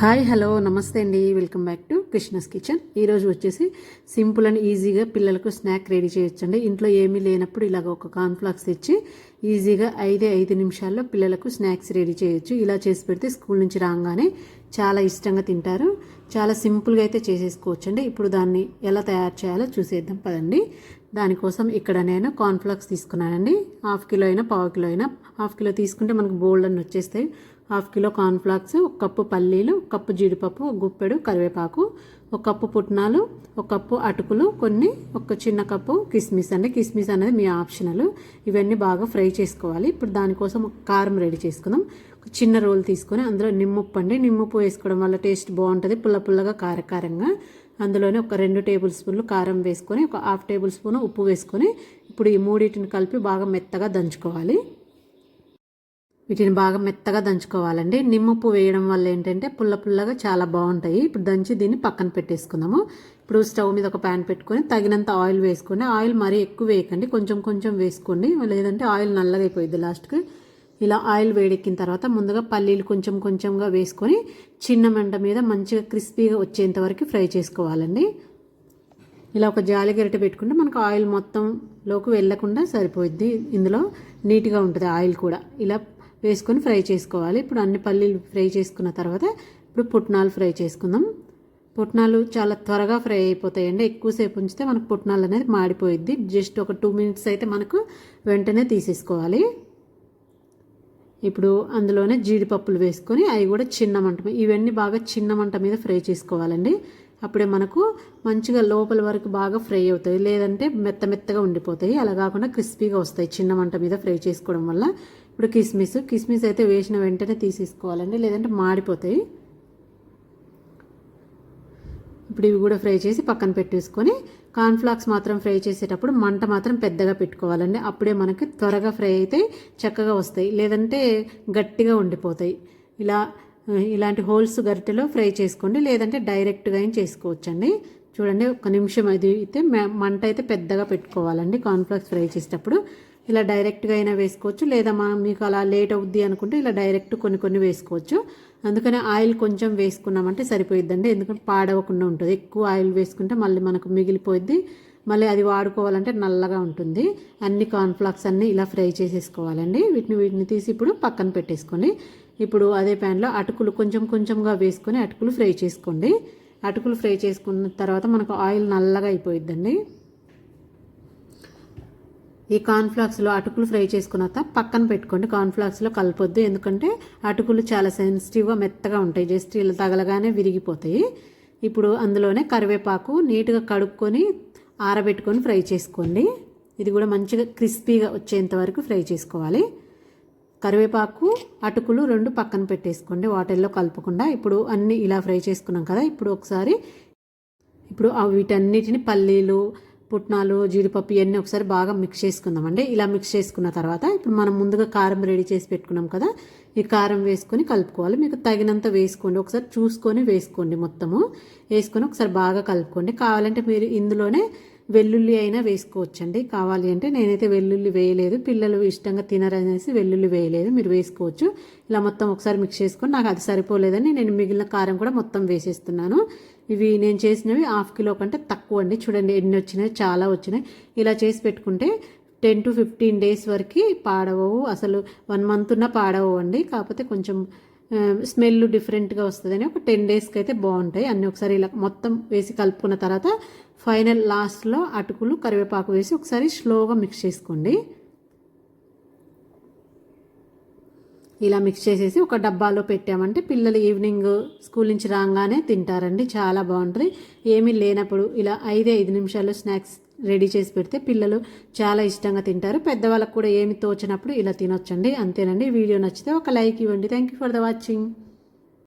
Hi hello నమస్తే అండి. Welcome back to Krishna's kitchen ఈరోజు వచ్చేసి సింపుల్ అండ్ ఈజీగా పిల్లలకు స్నాక్ రెడీ చేయొచ్చండి. ఇంట్లో ఏమీ లేనప్పుడు ఇలాగ ఒక కార్న్ఫ్లాక్స్ తెచ్చి ఈజీగా ఐదే ఐదు నిమిషాల్లో పిల్లలకు స్నాక్స్ రెడీ చేయొచ్చు. ఇలా చేసి పెడితే స్కూల్ నుంచి రాగానే చాలా ఇష్టంగా తింటారు. చాలా సింపుల్గా అయితే చేసేసుకోవచ్చండి. ఇప్పుడు దాన్ని ఎలా తయారు చేయాలో చూసేద్దాం. పదండి. దానికోసం ఇక్కడ నేను కార్న్ఫ్లాక్స్ తీసుకున్నానండి. హాఫ్ కిలో అయినా పావు కిలో అయినా హాఫ్ కిలో తీసుకుంటే మనకు బోల్డ్ అని వచ్చేస్తాయి. హాఫ్ కిలో కార్న్ఫ్లాక్స్ ఒక కప్పు పల్లీలు ఒక కప్పు జీడిపప్పు ఒక గుప్పెడు కరివేపాకు ఒక కప్పు పుట్నాలు ఒక కప్పు అటుకులు కొన్ని ఒక చిన్న కప్పు కిస్మిస్ అండి. కిస్మిస్ అనేది మీ ఆప్షనల్. ఇవన్నీ బాగా ఫ్రై చేసుకోవాలి. ఇప్పుడు దానికోసం ఒక కారం రెడీ చేసుకుందాం. ఒక చిన్న రోల్ తీసుకొని అందులో నిమ్మప్పు అండి. నిమ్మప్పు వేసుకోవడం వల్ల టేస్ట్ బాగుంటుంది. పుల్ల పుల్లగా కారకారంగా. అందులోనే ఒక రెండు టేబుల్ స్పూన్లు కారం వేసుకొని ఒక హాఫ్ టేబుల్ స్పూన్ ఉప్పు వేసుకొని ఇప్పుడు ఈ మూడింటిని కలిపి బాగా మెత్తగా దంచుకోవాలి. వీటిని బాగా మెత్తగా దంచుకోవాలండి. నిమ్మప్పు వేయడం వల్ల ఏంటంటే పుల్ల పుల్లగా చాలా బాగుంటాయి. ఇప్పుడు దంచి దీన్ని పక్కన పెట్టేసుకుందాము. ఇప్పుడు స్టవ్ మీద ఒక ప్యాన్ పెట్టుకొని తగినంత ఆయిల్ వేసుకొని ఆయిల్ మరీ ఎక్కువ వేయకండి. కొంచెం కొంచెం వేసుకోండి. లేదంటే ఆయిల్ నల్లగా అయిపోయింది లాస్ట్కి. ఇలా ఆయిల్ వేడెక్కిన తర్వాత ముందుగా పల్లీలు కొంచెం కొంచెంగా వేసుకొని చిన్న మంట మీద మంచిగా క్రిస్పీగా వచ్చేంత వరకు ఫ్రై చేసుకోవాలండి. ఇలా ఒక జాలి గరిట పెట్టుకుంటే మనకు ఆయిల్ మొత్తంలోకి వెళ్ళకుండా సరిపోద్ది ఇందులో నీట్గా ఉంటుంది ఆయిల్ కూడా. ఇలా వేసుకొని ఫ్రై చేసుకోవాలి. ఇప్పుడు అన్ని పల్లీలు ఫ్రై చేసుకున్న తర్వాత ఇప్పుడు పుట్నాలు ఫ్రై చేసుకుందాం. పుట్నాలు చాలా త్వరగా ఫ్రై అయిపోతాయండి. ఎక్కువసేపు ఉంచితే మనకు పుట్నాలు అనేది మాడిపోయిద్ది. జస్ట్ ఒక టూ మినిట్స్ అయితే మనకు వెంటనే తీసేసుకోవాలి. ఇప్పుడు అందులోనే జీడిపప్పులు వేసుకొని అవి కూడా చిన్న మంట ఇవన్నీ బాగా చిన్న మంట మీద ఫ్రై చేసుకోవాలండి. అప్పుడే మనకు మంచిగా లోపల వరకు బాగా ఫ్రై అవుతాయి. లేదంటే మెత్త మెత్తగా ఉండిపోతాయి. అలా కాకుండా క్రిస్పీగా వస్తాయి చిన్న మంట మీద ఫ్రై చేసుకోవడం వల్ల. ఇప్పుడు కిస్మిస్ కిస్మిస్ అయితే వేసిన వెంటనే తీసేసుకోవాలండి లేదంటే మాడిపోతాయి. ఇప్పుడు ఇవి కూడా ఫ్రై చేసి పక్కన పెట్టేసుకొని కార్న్ఫ్లాక్స్ మాత్రం ఫ్రై చేసేటప్పుడు మంట మాత్రం పెద్దగా పెట్టుకోవాలండి. అప్పుడే మనకి త్వరగా ఫ్రై అయితే చక్కగా వస్తాయి లేదంటే గట్టిగా ఉండిపోతాయి. ఇలా ఇలాంటి హోల్స్ గరిటెలో ఫ్రై చేసుకోండి లేదంటే డైరెక్ట్గా అయినా చేసుకోవచ్చండి. చూడండి ఒక నిమిషం అది అయితే మంట అయితే పెద్దగా పెట్టుకోవాలండి కార్న్ఫ్లాక్స్ ఫ్రై చేసేటప్పుడు. ఇలా డైరెక్ట్గా అయినా వేసుకోవచ్చు. లేదా మనం మీకు అలా లేట్ అవుద్ది అనుకుంటే ఇలా డైరెక్ట్ కొన్ని కొన్ని వేసుకోవచ్చు. అందుకని ఆయిల్ కొంచెం వేసుకున్నామంటే సరిపోయిద్దండి. ఎందుకంటే పాడవకుండా ఉంటుంది. ఎక్కువ ఆయిల్ వేసుకుంటే మళ్ళీ మనకు మిగిలిపోయిద్ది. మళ్ళీ అది వాడుకోవాలంటే నల్లగా ఉంటుంది. అన్ని కార్న్ఫ్లాక్స్ అన్నీ ఇలా ఫ్రై చేసేసుకోవాలండి. వీటిని వీటిని తీసి ఇప్పుడు పక్కన పెట్టేసుకోండి ఇప్పుడు అదే ప్యాన్లో అటుకులు కొంచెం కొంచెంగా వేసుకొని అటుకులు ఫ్రై చేసుకోండి. అటుకులు ఫ్రై చేసుకున్న తర్వాత మనకు ఆయిల్ నల్లగా అయిపోయిద్దండి. ఈ కార్న్ఫ్లాక్స్లో అటుకులు ఫ్రై చేసుకున్న తర్వాత పక్కన పెట్టుకోండి. కార్న్ఫ్లాక్స్లో కలపొద్దు. ఎందుకంటే అటుకులు చాలా సెన్సిటివ్గా మెత్తగా ఉంటాయి. జస్ట్ ఇలా తగలగానే విరిగిపోతాయి. ఇప్పుడు అందులోనే కరివేపాకు నీట్గా కడుక్కొని ఆరబెట్టుకొని ఫ్రై చేసుకోండి. ఇది కూడా మంచిగా క్రిస్పీగా వచ్చేంత వరకు ఫ్రై చేసుకోవాలి. కరివేపాకు అటుకులు రెండు పక్కన పెట్టేసుకోండి. వాటర్లో కలపకుండా. ఇప్పుడు అన్నీ ఇలా ఫ్రై చేసుకున్నాం కదా. ఇప్పుడు ఒకసారి ఇప్పుడు వీటన్నిటిని పల్లీలు పుట్నాలు జీడిపప్పు ఇవన్నీ ఒకసారి బాగా మిక్స్ చేసుకుందామండి. ఇలా మిక్స్ చేసుకున్న తర్వాత ఇప్పుడు మనం ముందుగా కారం రెడీ చేసి పెట్టుకున్నాం కదా ఈ కారం వేసుకొని కలుపుకోవాలి. మీకు తగినంత వేసుకోండి. ఒకసారి చూసుకొని వేసుకోండి మొత్తము. వేసుకొని ఒకసారి బాగా కలుపుకోండి. కావాలంటే మీరు ఇందులోనే వెల్లుల్లి అయినా వేసుకోవచ్చండి. కావాలి అంటే నేనైతే వెల్లుల్లి వేయలేదు. పిల్లలు ఇష్టంగా తినరనేసి వెల్లుల్లి వేయలేదు. మీరు వేసుకోవచ్చు. ఇలా మొత్తం ఒకసారి మిక్స్ చేసుకొని నాకు అది సరిపోలేదని నేను మిగిలిన కారం కూడా మొత్తం వేసేస్తున్నాను. ఇవి నేను చేసినవి హాఫ్ కిలో కంటే తక్కువ అండి. చూడండి ఎన్ని వచ్చినాయి చాలా వచ్చినాయి. ఇలా చేసి పెట్టుకుంటే టెన్ టు ఫిఫ్టీన్ డేస్ వరకు పాడవవు. అసలు వన్ మంత్ ఉన్న పాడవవు అండి. కాకపోతే కొంచెం స్మెల్ డిఫరెంట్గా వస్తుందని ఒక టెన్ డేస్కి అయితే బాగుంటాయి అన్నీ ఒకసారి ఇలా మొత్తం వేసి కలుపుకున్న తర్వాత ఫైనల్ లాస్ట్లో అటుకులు కరివేపాకు వేసి ఒకసారి స్లోగా మిక్స్ చేసుకోండి. ఇలా మిక్స్ చేసేసి ఒక డబ్బాలో పెట్టామంటే పిల్లలు ఈవినింగ్ స్కూల్ నుంచి రాగానే తింటారండి. చాలా బాగుంటుంది ఏమీ లేనప్పుడు ఇలా ఐదే ఐదు నిమిషాల్లో స్నాక్స్ రెడీ చేసి పెడితే పిల్లలు చాలా ఇష్టంగా తింటారు. పెద్దవాళ్ళకు కూడా ఏమి తోచినప్పుడు ఇలా తినొచ్చండి. అంతేనండి. వీడియో నచ్చితే ఒక లైక్ ఇవ్వండి. Thank you for the watching